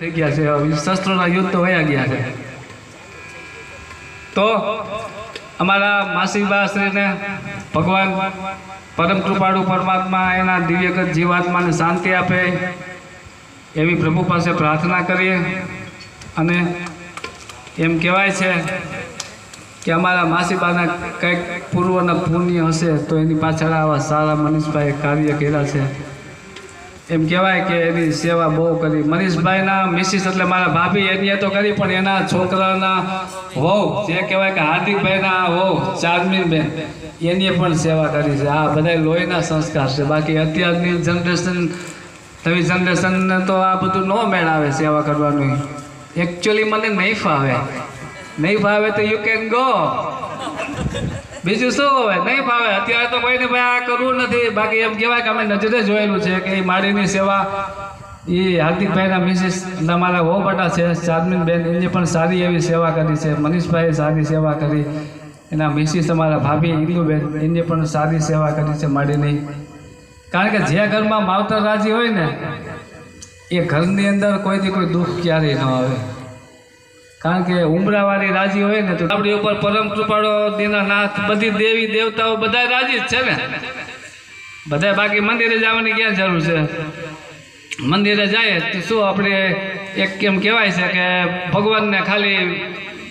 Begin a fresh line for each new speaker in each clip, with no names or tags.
થઈ ગયા છે. શસ્ત્રોના યુદ્ધ તો વયા ગયા છે. તો અમારા માસીબા શ્રીને ભગવાન પરમ કૃપાળુ પરમાત્મા એના દિવ્યગત જીવાત્માને શાંતિ આપે એવી પ્રભુ પાસે પ્રાર્થના કરીએ. અને એમ કહેવાય છે કે અમારા માસીબાના કંઈક પૂર્વના પુણ્ય હશે તો એની પાછળ આવા સારા મનીષભાઈએ કાર્ય કર્યા છે. એમ કહેવાય કે એની સેવા બહુ કરી. મનીષભાઈના મિસિસ એટલે મારા ભાભી એની તો કરી, પણ એના છોકરાના હોવ જે કહેવાય કે હાર્દિકભાઈના હોવ ચાર્મીનબેન, એની પણ સેવા કરી છે. આ બધા લોહીના સંસ્કાર છે. બાકી અત્યારની જનરેશન નવી જનરેશનને તો આ બધું ન મેળ આવે સેવા કરવાનું. એકચ્યુઅલી મને નહીં ફાવે નહીં ફાવે તો યુ કેન ગો બીજું શું હોય નહીં ફાવે. અત્યારે તો કોઈને ભાઈ આ કરવું નથી. બાકી એમ કહેવાય કે અમે નજરે જોયેલું છે કે એ માળીની સેવા એ હાર્દિકભાઈના મિસિસ એટલે મારા વહુ બટા છે. ચાદમીનબેન બેન એની પણ સારી એવી સેવા કરી છે. મનીષભાઈએ સારી સેવા કરી. એના મિસિસ અમારા ભાભી ઇન્દુબેન, એમની પણ સારી સેવા કરી છે માળીની કારણ કે જે ઘરમાં માવતર રાજી હોય ને, એ ઘરની અંદર કોઈથી કોઈ દુઃખ ક્યારેય ન આવે. કારણ કે ઉમરાવાળી રાજી હોય ને તો આપણી ઉપર પરમ કૃપાળો, દીનાનાથ, બધી દેવી દેવતાઓ બધા રાજી જ છે ને. બધા બાકી મંદિરે જવાની ક્યાં જરૂર છે? મંદિરે જાય તો શું આપણે એક કેમ કહેવાય છે કે ભગવાનને ખાલી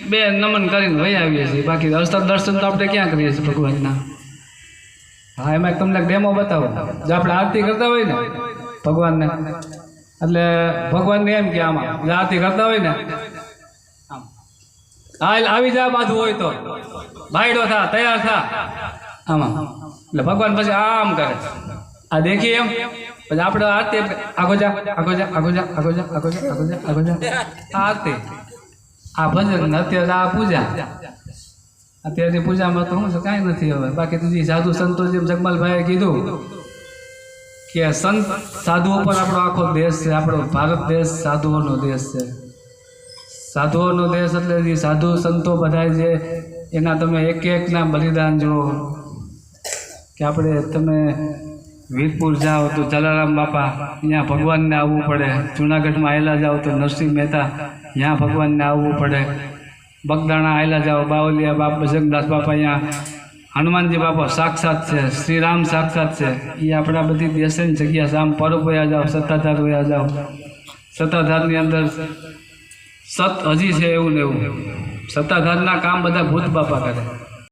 બે નમન કરીને વહી આવીએ છીએ. બાકી અસ્તર દર્શન તો આપણે ક્યાં કરીએ છીએ ભગવાનના? હા, એમાં તમને ડેમો બતાવો. જો આપણે આરતી કરતા હોય ને, ભગવાનને. એટલે ભગવાનને એમ કે આમાં આરતી કરતા હોય ને હાલ આવી જા બાજુ હોય તો. ભાઈડો થા, તૈયાર થા. આમાં. એટલે ભગવાન પછી આમ કરે. આ દેખી એમ? પછી આપણે આરતી એમ આગો જા આગો જા આગો જા આગો જા આગો જા આગો જા આગો જા. આ આરતી આ ભજન અત્યારે આ પૂજા. અત્યારની પૂજામાં તો શું છે, કાંઈ નથી હવે. બાકી તો જે સાધુ સંતો જેમ જગમાલભાઈએ કીધું કે સંત સાધુઓ પર આપણો આખો દેશ છે, આપણો ભારત દેશ સાધુઓનો દેશ છે. સાધુઓનો દેશ એટલે જે સાધુ સંતો બધા જે, એના તમે એક એકના બલિદાન જુઓ. કે આપણે તમે વીરપુર જાઓ તો જલારામ બાપા અહીંયા ભગવાનને આવવું પડે. જુનાગઢમાં આવેલા જાઓ તો નરસિંહ મહેતા અહીંયા ભગવાનને આવવું પડે. બગદાણા આવેલા જાઓ, બાવલિયા બાપ, બજરંગદાસ બાપા અહીંયા, હનુમાનજી બાપા સાક્ષાત છે શ્રી રામ સાક્ષાત છે. એ આપણા બધી દેશની જગ્યા છે. આમ વયા જાઓ, સત્તાધાર વયા જાઓ. સત્તાધારની અંદર સત હજી છે એવું ને એવું. સત્તાધારના કામ બધા ભૂત બાપા કરે.